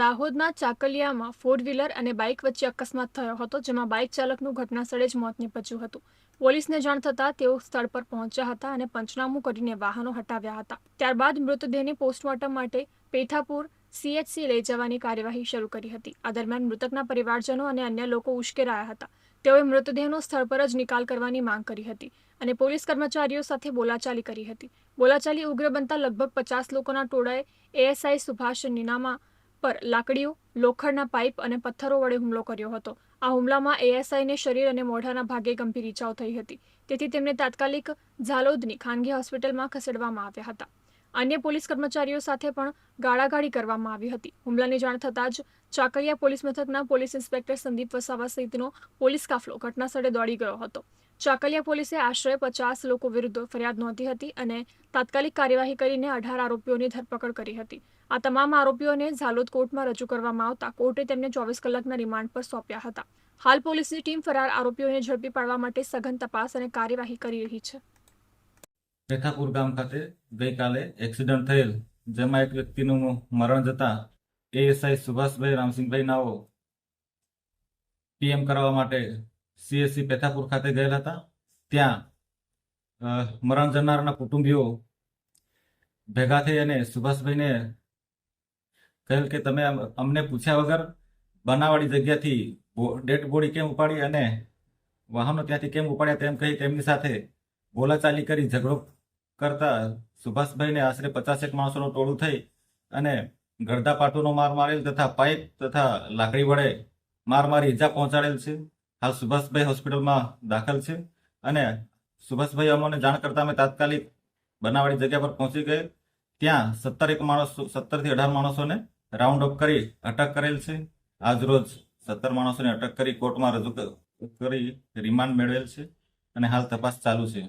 દાહોદના ચાકલિયામાં four wheeler અને બાઇક વચ્ચે અકસ્માત થયો હતો, જેમાં બાઇક ચાલકનું ઘટનાસ્થળે જ મોત નીપજ્યું હતું. પોલીસને જાણ થતાં તેઓ સ્થળ પર પહોંચ્યા હતા અને પંચનામું કરીને વાહનો હટાવ્યા હતા. ત્યારબાદ મૃતદેહને પોસ્ટમોર્ટમ માટે પેઠાપુર સીએચસી લઈ જવાની કાર્યવાહી શરૂ કરી હતી. આ દરમિયાન મૃતકના પરિવારજનો અને અન્ય લોકો ઉશ્કેરાયા હતા. તેઓએ મૃતદેહનો સ્થળ પર જ નિકાલ કરવાની માંગ કરી હતી અને પોલીસ કર્મચારીઓ સાથે બોલાચાલી કરી હતી. બોલાચાલી ઉગ્ર બનતા લગભગ પચાસ લોકોના ટોળાએ એએસઆઈ સુભાષ નીનામા પર લાકડીઓ, લોખંડના પાઇપ અને પથ્થરો વડે હુમલો કર્યો હતો. આ હુમલામાં એએસઆઈને શરીર અને મોઢાના ભાગે ગંભીર ઇજાઓ થઈ હતી. તેથી તેમને તાત્કાલિક ઝાલોદની ખાનગી હોસ્પિટલમાં ખસેડવામાં આવ્યા હતા. અન્ય પોલીસ કર્મચારીઓ સાથે પણ ગાળાગાળી કરવામાં આવી હતી. હુમલાની જાણ થતાં જ ચાકરિયા પોલીસ મથકના પોલીસ ઇન્સ્પેક્ટર સંદીપ વસાવા સહિતનો પોલીસ કાફલો ઘટનાસ્થળે દોડી ગયો હતો. ચાકલિયા પોલીસે આશરે પચાસ લોકો વિરુદ્ધ ફરિયાદ નોંધી હતી અને તાત્કાલિક કાર્યવાહી કરીને અઢાર આરોપીઓની ધરપકડ કરી હતી. આ તમામ આરોપીઓને ઝાલોદ કોર્ટમાં રજૂ કરવામાં આવતા કોર્ટે તેમને ચોવીસ કલાકના રિમાન્ડ પર સોંપ્યા હતા. હાલ પોલીસની ટીમ ફરાર આરોપીઓને ઝડપી પાડવા માટે સઘન તપાસ અને કાર્યવાહી કરી રહી છે. રેખાપુર ગામ ખાતે ગઈકાલે એક્સિડન્ટ થયેલ, જેમાં એક વ્યક્તિનું મરણ જતા એએસઆઈ સુભાષભાઈ રામસિંહભાઈ નાઓ પીએમ કરવા માટે સીએસસી પેથાપુર ખાતે ગયેલા હતા. ત્યાં મરણ જનારના કુટુંબીઓ ભેગા થઈ અને સુભાષભાઈને કહેલ કે તમે અમને પૂછ્યા વગર બનાવાળી જગ્યાથી ડેડ બોડી કેમ ઉપાડી અને વાહનો ત્યાંથી કેમ ઉપાડ્યા તેમ કહી તેમની સાથે બોલાચાલી કરી ઝઘડો કરતા સુભાષભાઈને આશરે પચાસેક માણસોનું ટોળું થઈ અને ગરદા પાટોનો માર મારેલ તથા પાઇપ તથા લાકડી વડે માર મારી ઈજા પહોંચાડેલ છે. હાલ સુભાષભાઈ હોસ્પિટલમાં દાખલ છે અને સુભાષભાઈ અમને જાણ કરતા અમે તાત્કાલિક બનાવાળી જગ્યા પર પહોંચી ગયે. ત્યાં સત્તર એક માણસો સત્તરથી અઢાર માણસોને રાઉન્ડ અપ કરી અટક કરેલ છે. આજ રોજ સત્તર માણસોને અટક કરી કોર્ટમાં રજૂ કરી રિમાન્ડ મેળવેલ છે અને હાલ તપાસ ચાલુ છે.